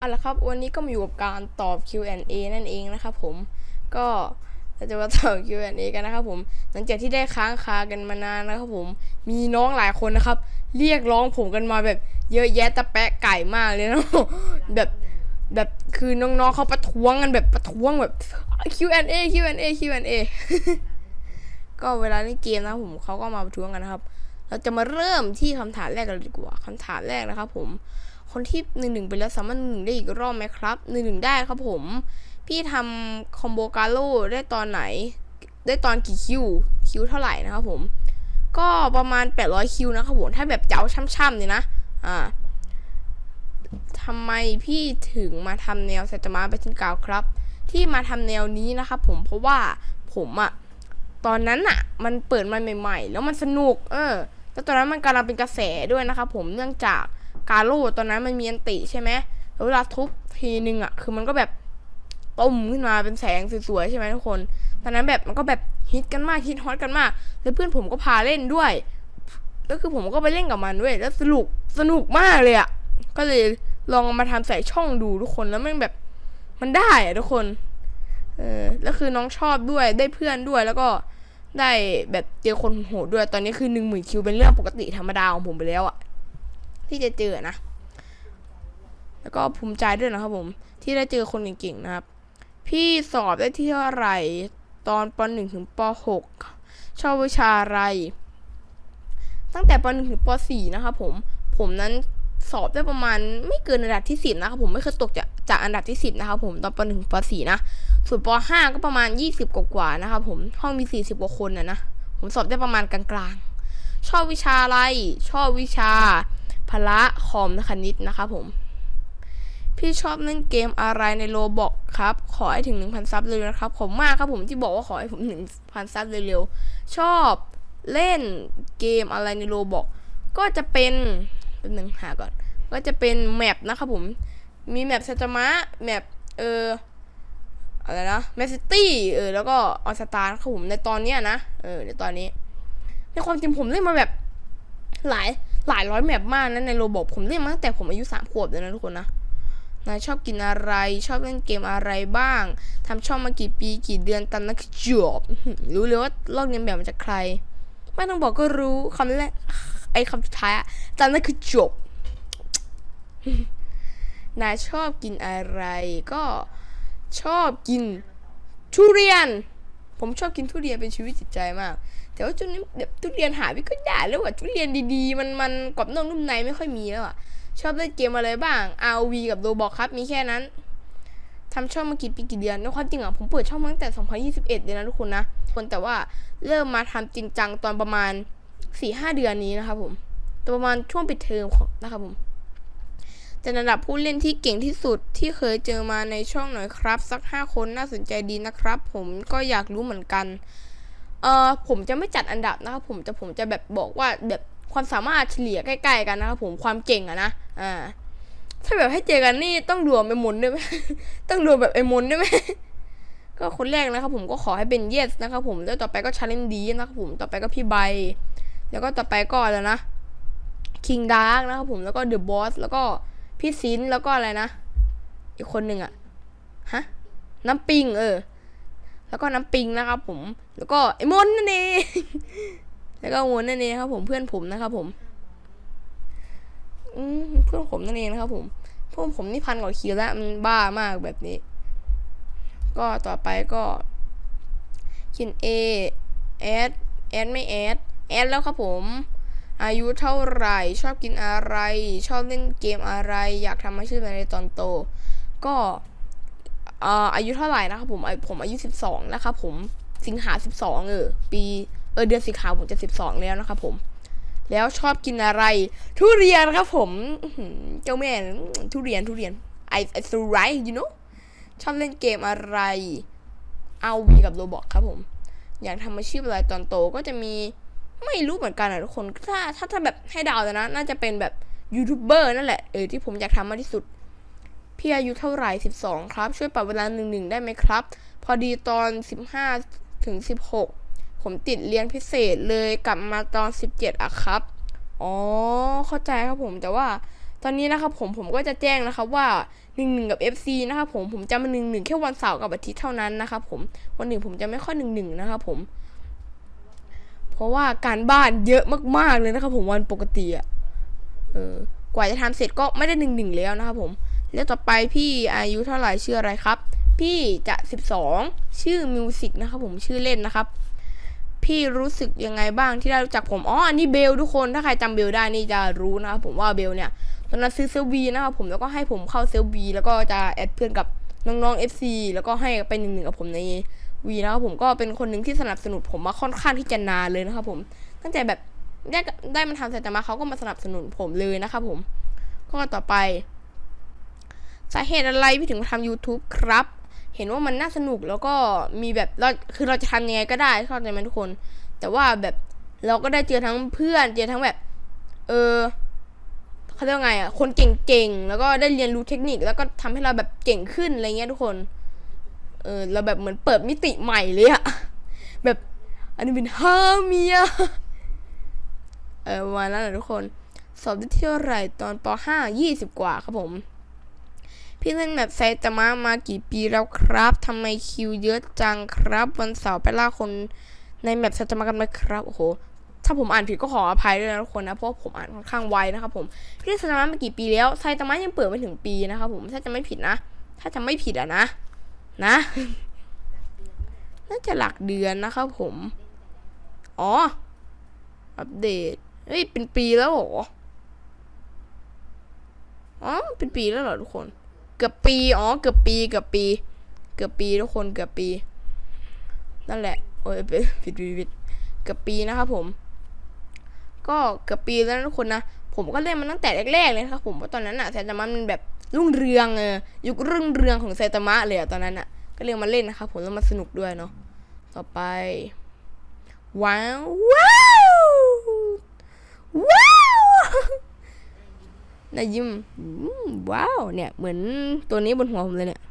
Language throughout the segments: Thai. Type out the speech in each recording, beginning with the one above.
เอาละครับ วันนี้ก็มาอยู่กับการตอบ Q&A นั่นเองนะครับผม ก็เราจะมาตอบ Q&A กันนะครับผม หลังจากที่ได้ค้างคากันมานานนะครับผม มีน้องหลายคนนะครับ เรียกร้องผมกันมาแบบเยอะแยะตะแปะไก่มากเลยนะแบบแบบคือน้องๆเขาประท้วงกันแบบประท้วงแบบ Q&A Q&A Q&A ก็เวลาเล่นเกมนะครับผมเขาก็มาประท้วงกันนะครับ เราจะมาเริ่มที่คำถามแรกกันดีกว่าคำถามแรกนะครับผม คนที่หนึ่งหนึ่งไปแล้วสามารถหนึ่งได้อีกรอบไหมครับหนึ่งหนึ่งได้ครับผม พี่ทำคอมโบกาโลได้ตอนไหน ได้ตอนกี่คิว คิวเท่าไหร่นะครับผม ก็ประมาณ 800 คิวนะครับผม ถ้าแบบเจ้าช่ำๆเนี่ยนะ อ่าทำไมพี่ถึงมาทำแนวไซตามะไปชินกาวครับ ที่มาทำแนวนี้นะครับผม เพราะว่าผมอะตอนนั้นอะมันเปิดมาใหม่ ๆ แล้วมันสนุก เออ แล้วตอนนั้นมันกำลังเป็นกระแสด้วยนะครับผม เนื่องจาก กาโร่ตอนนั้นมันมีอันติใช่ไหมแล้วเวลาทุบทีนึงอะ คือมันก็แบบต้มขึ้นมาเป็นแสงสวยๆใช่ไหมทุกคน ตอนนั้นแบบมันก็แบบฮิตกันมากฮิตฮอตกันมาก แล้วเพื่อนผมก็พาเล่นด้วยแล้วคือผมก็ไปเล่นกับมันด้วย แล้วสนุกสนุกมากเลยอะ ก็เลยลองมาทำใส่ช่องดูทุกคน แล้วมันแบบมันได้อะทุกคน เออ แล้วคือน้องชอบด้วย ได้เพื่อนด้วย แล้วก็ได้แบบเจอคนโหดด้วย ตอนนี้คือหนึ่งหมื่นคิวเป็นเรื่องปกติธรรมดาของผมไปแล้วอะ ที่จะเจอนะ แล้วก็ภูมิใจด้วยนะครับผม ที่ได้เจอคนเก่งๆนะครับ พี่สอบได้ที่เท่าไหร่ตอนป .1 ถึงป .6 ชอบวิชาอะไร ตั้งแต่ป .1 ถึงป .4 นะครับผม ผมนั้นสอบได้ประมาณไม่เกินอันดับที่ 10 นะครับผมไม่เคยตกจากจากอันดับที่ 10 นะครับผมตอนป .1 ถึงป .4 นะส่วนป .5 ก็ประมาณ 20 กว่าๆนะครับผมห้องมี 40 กว่าคนนะนะผมสอบได้ประมาณกลางๆ ชอบวิชาอะไร ชอบวิชา พละคอมคณิตนะครับผม พี่ชอบเล่นเกมอะไรในโลบอกครับ ขอให้ถึง 1,000 ซับเร็วๆนะครับ ผมมากครับผมที่บอกว่าขอให้ผมถึง1,000 ซับเร็วๆ ชอบเล่นเกมอะไรในโลบอกก็จะเป็นเป็นหนึ่งหาก่อน ก็จะเป็นแมปนะครับผม มีแมปซาจามะแมปเอออะไรนะแมสซิตี้เออแล้วก็ออสตาร์ครับผมในตอนเนี้ยนะเออในตอนนี้ในความจริงผมเล่นมาแบบหลาย หลายร้อยแมปมากนะในโรบอทผมเล่นมาตั้งแต่ผมอายุสามขวบเลยนะทุกคนนะนายชอบกินอะไรชอบเล่นเกมอะไรบ้างทำช่องมากี่ปีกี่เดือนตามนักจบรู้เลยว่าลอกเลียนแบบมาจากใคร ไม่ต้องบอกก็รู้คำแรกไอ้คำสุดท้ายอะตามนั้นคือจบนายชอบกินอะไรก็ชอบกินทุเรียน ผมชอบกินทุเรียนเป็นชีวิตจิตใจมาก แต่ว่าจุดนี้แบบทุเรียนหาไม่ค่อยได้แล้วอะทุเรียนดีๆ มันมันกรอบนอกนุ่มในไม่ค่อยมีแล้วอะ ชอบเล่นเกมอะไรบ้าง RV กับโรบอกครับมีแค่นั้นทำช่องมากี่ปีกี่เดือนในความจริงอะผมเปิดช่องมาตั้งแต่ 2021 เลยนะทุกคนนะคนแต่ว่าเริ่มมาทำจริงจังตอนประมาณ 4-5 เดือนนี้นะครับผมตอนประมาณช่วงปิดเทอมของนะครับผม จะระดับผู้เล่นที่เก่งที่สุดที่เคยเจอมาในช่องหน่อยครับ สัก 5 คนน่าสนใจดีนะครับ ผมก็อยากรู้เหมือนกันเออผมจะไม่จัดอันดับนะครับผมจะผมจะแบบบอกว่าแบบความสามารถเฉลี่ยใกล้ ๆ กันนะครับผมความเก่งอะนะอ่าถ้าแบบให้เจอกันนี่ต้องรวมไอ้มนด้วยไหมต้องรวมแบบไอ้มนด้วยไหมก็คนแรกนะครับผมก็ขอให้เป็นเยสนะครับผมแล้วต่อไปก็ชาเลนดีนะครับผมต่อไปก็พี่ใบ แล้วก็ต่อไปก็แล้วนะคิงดาร์กนะครับผมแล้วก็เดอะบอสแล้วก็ พี่ซินแล้วก็อะไรนะ อีกคนหนึ่งอะฮะน้ำปิงเออ แล้วก็น้ำปิงนะครับผม แล้วก็ไอ้มนนั่นเองแล้วก็มนนั่นเองครับ ผมเพื่อนผมนะครับผมอืมเพื่อนผมนั่นเองนะครับ ผมเพื่อนผมนี่พันกว่าคิวแล้วมันบ้ามากแบบนี้ ก็ต่อไปก็คินเอแอดแอดไม่แอดแอดแล้วครับผม อายุเท่าไหร่ ชอบกินอะไร ชอบเล่นเกมอะไร อยากทำอาชีพอะไรตอนโต ก็อายุเท่าไหร่นะครับผมผมอายุ 12 นะครับผมสิงหา 12 เออ ปีเออเดือนสิงหาผมจะ 12 แล้วนะครับผมแล้วชอบกินอะไร ทุเรียนครับผมเจ้าแม่ทุเรียนทุเรียน I I so right you know ชอบเล่นเกมอะไรเอาวีกับโรบอกครับผม อยากทำอาชีพอะไรตอนโตก็จะมี ไม่รู้เหมือนกันอะทุกคน ถ้าถ้าถ้าแบบให้ดาวนะ น่าจะเป็นแบบยูทูบเบอร์นั่นแหละ เออที่ผมอยากทำมากที่สุด พี่อายุเท่าไหร่12ครับ ช่วยปรับเวลาหนึ่งหนึ่งได้ไหมครับ พอดีตอน15ถึง16ผมติดเรียนพิเศษเลยกลับมาตอน17อะครับ อ๋อ เข้าใจครับผมแต่ว่าตอนนี้นะครับผมผมก็จะแจ้งนะครับว่าหนึ่งหนึ่งกับ FC นะครับผมผมจะมาหนึ่งหนึ่งแค่วันเสาร์กับอาทิตย์เท่านั้นนะครับผมวันหนึ่งผมจะไม่ค่อยหนึ่งหนึ่งนะครับผม เพราะว่าการบ้านเยอะมากๆเลยนะครับผมวันปกติอะเออกว่าจะทำเสร็จก็ไม่ได้หนึ่งหนึ่งแล้วนะครับผมแล้วต่อไปพี่อายุเท่าไหร่ชื่ออะไรครับ พี่จะ 12 ชื่อมิวสิกนะครับผมชื่อเล่นนะครับ พี่รู้สึกยังไงบ้างที่ได้รู้จักผมอ๋ออันนี้เบลทุกคนถ้าใครจำเบลได้นี่จะรู้นะครับผมว่าเบลเนี่ยตอนนั้นซื้อเซลวีนะครับผมแล้วก็ให้ผมเข้าเซลวีแล้วก็จะแอดเพื่อนกับน้องๆ FC แล้วก็ให้ไปหนึ่งหนึ่งกับผมใน วีนะครับผมก็เป็นคนหนึ่งที่สนับสนุนผมมาค่อนข้างที่จะนานเลยนะครับผม ตั้งแต่แบบได้ได้มาทำไซตามะเขาก็มาสนับสนุนผมเลยนะครับผม ก็ต่อไป สาเหตุอะไรพี่ถึงมาทำ YouTube ครับ เห็นว่ามันน่าสนุกแล้วก็มีแบบเราคือเราจะทำยังไงก็ได้เข้าใจไหมทุกคน แต่ว่าแบบเราก็ได้เจอทั้งเพื่อนเจอทั้งแบบ เออเขาเรียกว่าไงอะคนเก่งๆแล้วก็ได้เรียนรู้เทคนิคแล้วก็ทำให้เราแบบเก่งขึ้นอะไรเงี้ยทุกคน ออเราแบบเหมือนเปิดมิติใหม่เลยอะแบบอันนี้เป็นฮาเมียเออประมาณนั้นแหละทุกคน สอบได้เท่าไหร่ตอนป .5 20 กว่าครับผม พี่เล่นแบบไซตามะมากี่ปีแล้วครับทำไมคิวเยอะจังครับ วันเสาร์ไปล่าคนในแบบไซตามะกันไหมครับโอ้โหถ้าผมอ่านผิดก็ขออภัยด้วยนะทุกคนนะเพราะผมอ่านค่อนข้างไวนะครับผมพี่ไซตามะมากี่ปีแล้วไซตามะยังเปิดไม่ถึงปีนะครับผมถ้าจะไม่ผิดนะ ถ้าจะไม่ผิดอะนะ นะ น่าจะหลักเดือนนะครับผม อ๋อ อัปเดต เฮ้ย เป็นปีแล้วเหรอ อ๋อ เป็นปีแล้วเหรอทุกคน เกือบปี อ๋อ เกือบปี เกือบปี เกือบปีทุกคน เกือบปี นั่นแหละ โอ้ยผิดผิดผิดผิดเกือบปีนะครับผม ก็เกือบปีแล้วทุกคนนะ ผมก็เล่นมันตั้งแต่แรกๆเลยครับผม เพราะตอนนั้นอะไซตามะมันแบบ รุ่งเรืองเออยุครุ่งเรืองของไซตามะเลยอะตอนนั้นอะก็เลยมาเล่นนะครับผมแล้วมาสนุกด้วยเนาะต่อไป ว้าวว้าวว้าวนายยิมว้าวเนี่ย เหมือนตัวนี้บนหัวผมเลยเนี่ย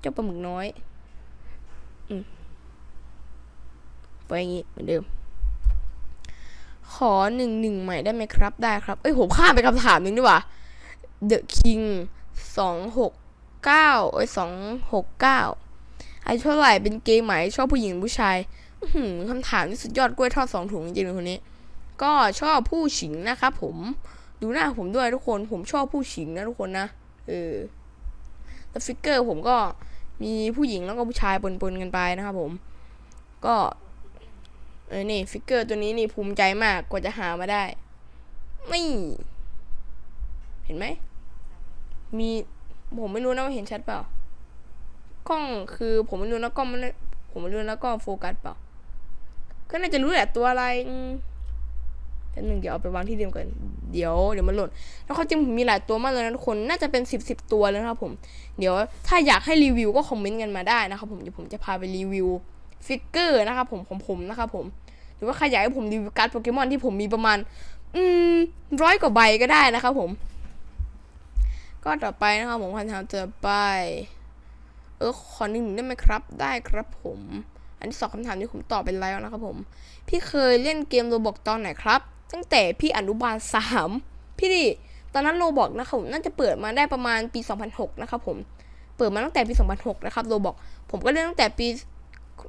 เจ้าปลาหมึกน้อยอืมไปอย่างงี้เหมือนเดิม ขอหนึ่งหนึ่งใหม่ได้ไหมครับ ได้ครับ เอ้ยผมข้ามไปคำถามหนึ่งดีกว่า The King สองหกเก้าเอ้ยสองหกเก้าอายุเท่าไหร่เป็นเกย์ไหมชอบผู้หญิงผู้ชายคำถามที่สุดยอดกล้วยทอดสองถุงจริงๆคนนี้ ก็ชอบผู้หญิงนะครับผมดูหน้าผมด้วยทุกคนผมชอบผู้หญิงนะทุกคนนะเออแล้วฟิกเกอร์ผมก็มีผู้หญิงแล้วก็ผู้ชายปนๆกันไปนะครับผม ก็เออนี่ฟิกเกอร์ตัวนี้นี่ภูมิใจมากกว่าจะหามาได้ ไม่ เห็นไหม มีผมไม่รู้นะว่าเห็นชัดเปล่ากล้องคือผมไม่รู้นะกล้องมันผมไม่รู้นะกล้องโฟกัสเปล่าก็น่าจะรู้แหละตัวอะไรแป๊บนึงเดี๋ยวเอาไปวางที่เดิมก่อนเดี๋ยวเดี๋ยวมันหล่นแล้วเขาจริงผมมีหลายตัวมากเลยนะทุกคนน่าจะเป็นสิบสิบตัวเลยนะครับผมเดี๋ยวถ้าอยากให้รีวิวก็คอมเมนต์กันมาได้นะครับผมเดี๋ยวผมจะพาไปรีวิวฟิกเกอร์นะครับผมของผมนะครับผมหรือว่าใครอยากให้ผมรีวิวการ์ดโปเกมอนที่ผมมีประมาณ อืมร้อยกว่าใบก็ได้นะครับผม ก็ต่อไปนะครับผมคำถามต่อไป เออขอหนึ่งได้ไหมครับ ได้ครับผม อันที่สองคำถามนี้ผมตอบไปแล้วนะครับผม พี่เคยเล่นเกมโรบอกตอนไหนครับ ตั้งแต่พี่อนุบาลสามพี่ดิตอนนั้นโรบอกนะครับผมน่าจะเปิดมาได้ประมาณปี 2006 นะครับผม เปิดมาตั้งแต่ปี 2006 นะครับโรบอกผมก็เล่นตั้งแต่ปี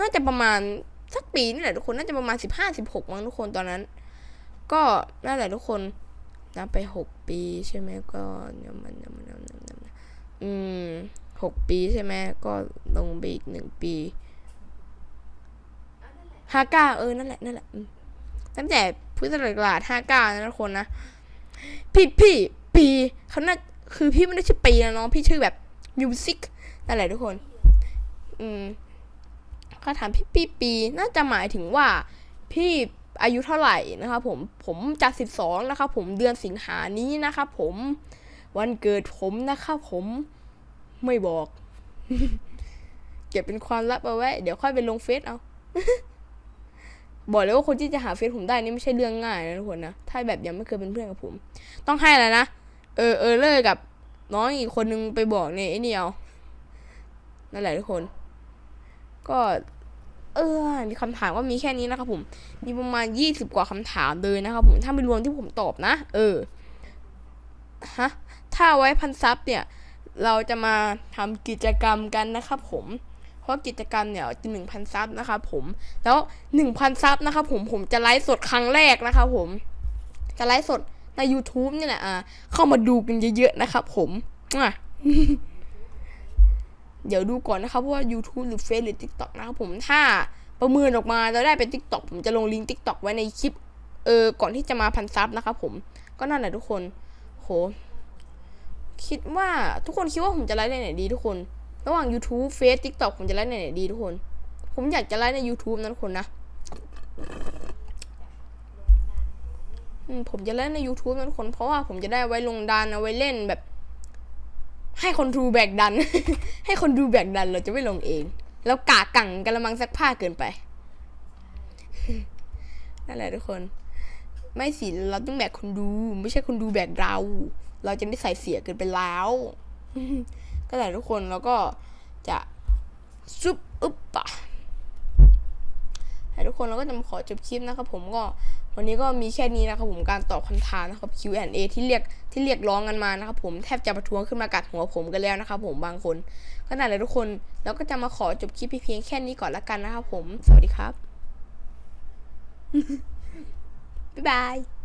น่าจะประมาณสักปีนี่แหละทุกคนน่าจะประมาณ 15 16มั้งทุกคนตอนนั้น ก็นั่นแหละทุกคน นับไป6ปีใช่ไหมก็เนี่ยมันเนี่ยมันเนี่ยมันอืมหกปีใช่ไหมก็ลงไปอีกหนึ่งปีห้าเก้าเออ นั่นแหละ นั่นแหละตั้งแต่พฤศจิกาห้าเก้านะทุกคนนะพี่พี่ปีเขาน่าคือพี่ไม่ได้ชื่อปีนะน้องพี่ชื่อแบบมิวสิกนั่นแหละทุกคน อืมเขาถามพี่พี่ปี น่าจะหมายถึงว่า พี่ อายุเท่าไหร่นะครับผมผมจะสิบสองนะครับผมเดือนสิงหานี้นะครับผมวันเกิดผมนะครับผมไม่บอก เก็บเป็นความลับเอาไว้ เดี๋ยวค่อยไปลงเฟซเอา บอกเลยว่าคนที่จะหาเฟซผมได้นี่ไม่ใช่เรื่องง่ายนะทุกคนนะถ้าแบบยังไม่เคยเป็นเพื่อนกับผม ต้องให้แล้วนะเออเออเลิกกับน้องอีกคนนึงไปบอกเนี่ยไอ้นี่เอานั่นแหละทุกคน ก็ เออมีคำถามว่ามีแค่นี้นะครับผม มีประมาณยี่สิบกว่าคำถามเลยนะครับผมถ้าไม่รวมที่ผมตอบนะ เออฮะถ้าไว้พันซับเนี่ย เราจะมาทำกิจกรรมกันนะครับผมเพราะกิจกรรมเนี่ยจะหนึ่งพันซับนะครับผมแล้วหนึ่งพันซับนะครับผมผมจะไลฟ์สดครั้งแรกนะครับผม จะไลฟ์สดใน YouTube นี่แหละอ่าเข้ามาดูกันเยอะๆนะครับผมอะ เดี๋ยวดูก่อนนะครับว่า YouTube หรือ Face หรือ TikTok นะครับผมถ้าประเมินออกมาจะได้เป็น TikTok ผมจะลงลิงก์ TikTok ไว้ในคลิปเออก่อนที่จะมาพันซับนะครับผมก็นั่นแหละทุกคนโหคิดว่าทุกคนคิดว่าผมจะไลฟ์ในไหนดีทุกคน ระหว่าง YouTube Face TikTok ผมจะไลฟ์ในไหนดีทุกคน ผมอยากจะไลฟ์ใน YouTube นะทุกคนนะผมจะเล่นใน YouTube นะทุกคน เพราะว่าผมจะได้ไว้ลงดันเอาไว้เล่นแบบ ให้คนดูแบกดัน ให้คนดูแบกดันเราจะไม่ลงเอง แล้วกากังกระมังซักผ้าเกินไปนั่นแหละทุกคน ไม่สิเราต้องแบกคนดู ไม่ใช่คนดูแบกเรา เราจะไม่ใส่เสียเกินไปแล้ว ก็แหละทุกคนแล้วก็จะซุปอึบปะ ทุกคนเราก็จะมาขอจบคลิปนะครับผมก็วันนี้ก็มีแค่นี้นะครับผมการตอบคำถามนะครับ Q&A ที่เรียกที่เรียกร้องกันมานะครับผมแทบจะประท้วงขึ้นมากัดหัวผมกันแล้วนะครับผมบางคนก็นั่นแหละทุกคนเราก็จะมาขอจบคลิปเพียงแค่นี้ก่อนละกันนะครับผม สวัสดีครับบ๊ายบาย